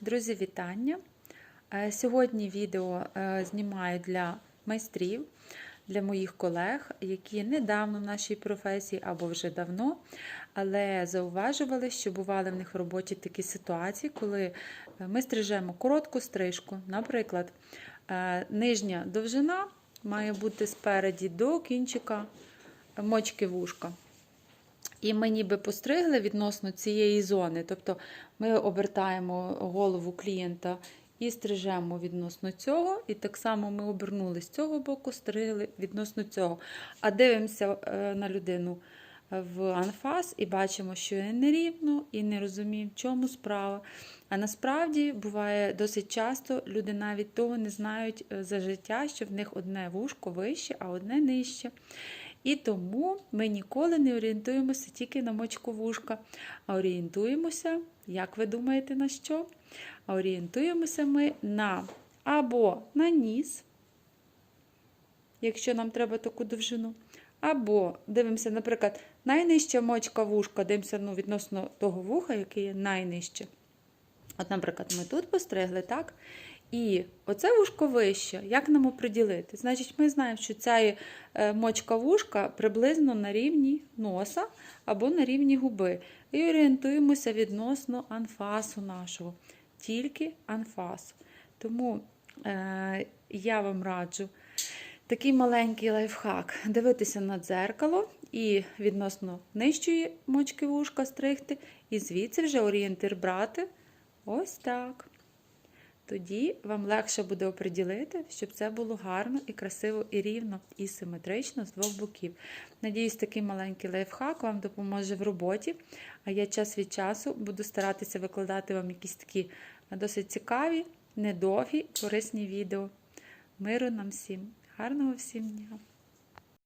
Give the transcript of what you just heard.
Друзі, вітання! Е, Сьогодні відео е, знімаю для майстрів, для моїх колег, які недавно в нашій професії або вже давно, але зауважували, що бували в них в роботі такі ситуації, коли е, ми стрижемо коротку стрижку. Наприклад, нижня довжина має бути спереді до кінчика мочки вушка. І ми ніби постригли відносно цієї зони. Тобто ми обертаємо голову клієнта і стрижемо відносно цього. І так само ми обернули з цього боку, стригли відносно цього. А дивимося е, на людину в анфас і бачимо, що є нерівно, і не розуміємо, в чому справа. А насправді буває досить часто люди навіть того не знають е, за життя, що в них одне вушко вище, а одне нижче. І тому ми ніколи не орієнтуємося тільки на мочку вушка, а орієнтуємося, як ви думаєте, на що? А орієнтуємося ми на або на ніс, якщо нам треба таку довжину, або дивимося, наприклад, найнижча мочка вушка, дивимося ну, відносно того вуха, який є найнижче. От, наприклад, ми тут постригли, так? І оце вушко вище, як нам оприділити? Значить, ми знаємо, що ця е, мочка вушка приблизно на рівні носа або на рівні губи. І орієнтуємося відносно анфасу нашого, тільки анфасу. Тому е, я вам раджу такий маленький лайфхак: дивитися на дзеркало і відносно нижчої мочки вушка стригти, і звідси вже орієнтир брати ось так. Тоді вам легше буде оприділити, щоб це було гарно і красиво, і рівно, і симетрично з двох боків. Надіюсь, такий маленький лайфхак вам допоможе в роботі. А я час від часу буду старатися викладати вам якісь такі досить цікаві, недовгі, корисні відео. Миру нам всім! Гарного всім дня!